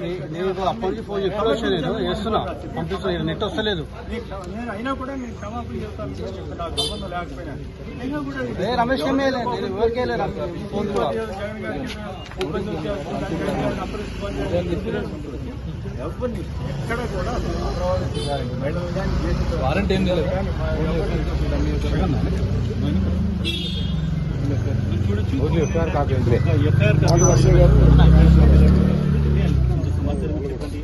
నీ- నీకు అప్పటి నుంచి ఫోన్ ఎప్పుడు వచ్చా నేను? వేస్తున్నా పంపిస్తున్నా నెట్ వస్తలేదు. నేను నేను ఏ రమేష్ కెమ్మే నేను ఎవరికే లేదు ఫోన్ కూడా. వారంటీ ఏం లేదు ఎఫ్ఐఆర్ సమాచారం ಬಂದಿದ್ದೀವಿ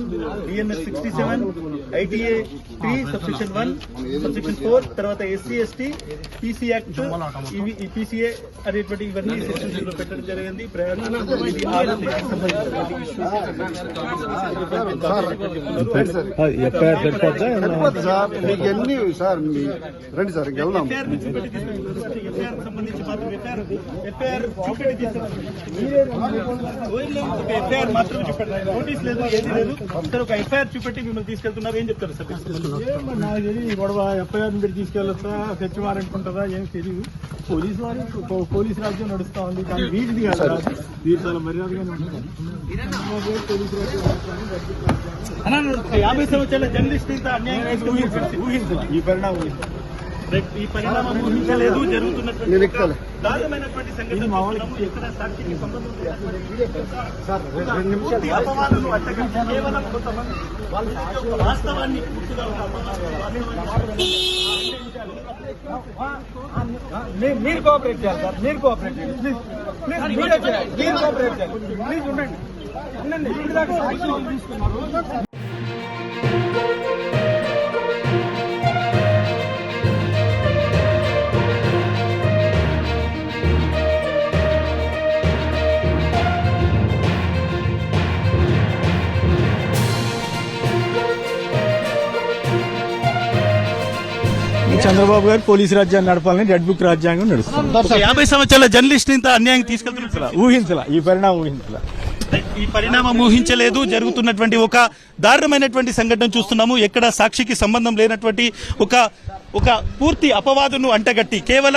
BNS sixty seven ITA three subsection one subsection four తర్వాత ఎస్సీ ఎస్టీ పీసీ యాక్ట్ ఇవి పీసీఏ అనేటువంటి ఇవన్నీ సెక్షన్స్లో పెట్టడం జరిగింది సార్ సార్ మీ రండి సార్ వెళ్దాం ఎఫ్ఐఆర్ చూపెట్టి ఎఫ్ఐఆర్ మాత్రం చూపెట్టారు నోటీస్ లేదు ఏది లేదు సార్ ఒక ఎఫ్ఐఆర్ చూపెట్టి మిమ్మల్ని తీసుకెళ్తున్నారు. ఏం చెప్తారు సార్? నాకు తెలియదు. గొడవ ఎఫ్ఐఆర్ మీరు తీసుకెళ్ళొస్తా తెచ్చివారనుకుంటుందా ఏం తెలియదు పోలీసు వారి పోలీసు రాజ్యం నడుస్తా ఉంది. కానీ వీటిది కాదు. వీరు చాలా మర్యాదగానే ఉంటుంది పోలీసు రాజ్యం యాభై సంవత్సరాల జర్నలిస్ట్ ఇంత అన్యాయం. ఈ పరిణామం ఈ పరిణామం ఊహించలేదు జరుగుతున్నటువంటి. దారుణమైనటువంటి సంఘటన. ఎక్కడ సాక్షికి సంబంధం కేవలం కొంతమంది వాళ్ళ వాస్తవాన్ని పూర్తిగా ఒక అపవాదు వాస్తవాన్ని మీరు కోఆపరేట్ చేయాలి సార్ మీరు కోఆపరేట్ చేయాలి. ప్లీజ్ ప్లీజ్ మీరే చేయాలి మీరు కోఆపరేట్ చేయాలి. ప్లీజ్ ఉండండి. ఉండండి ఇప్పుడు దాకా తీసుకున్నారు. చంద్రబాబు గారు పోలీసు రాజ్యాన్ని నడపాలని రెడ్ బుక్ రాజ్యాంగం నడుస్తుంది. యాభై సంవత్సరాల జర్నలిస్ట్ ఇంత అన్యాయం తీసుకెళ్తున్నారు. ఊహించలా ఈ పరిణామం ఊహించలా. ఈ పరిణామం ఊహించలేదు. జరుగుతున్నటువంటి ఒక దారుణమైనటువంటి సంఘటన చూస్తున్నాము. ఎక్కడ సాక్షికి సంబంధం లేనటువంటి ఒక ఒక పూర్తి అపవాదును అంటగట్టి కేవలం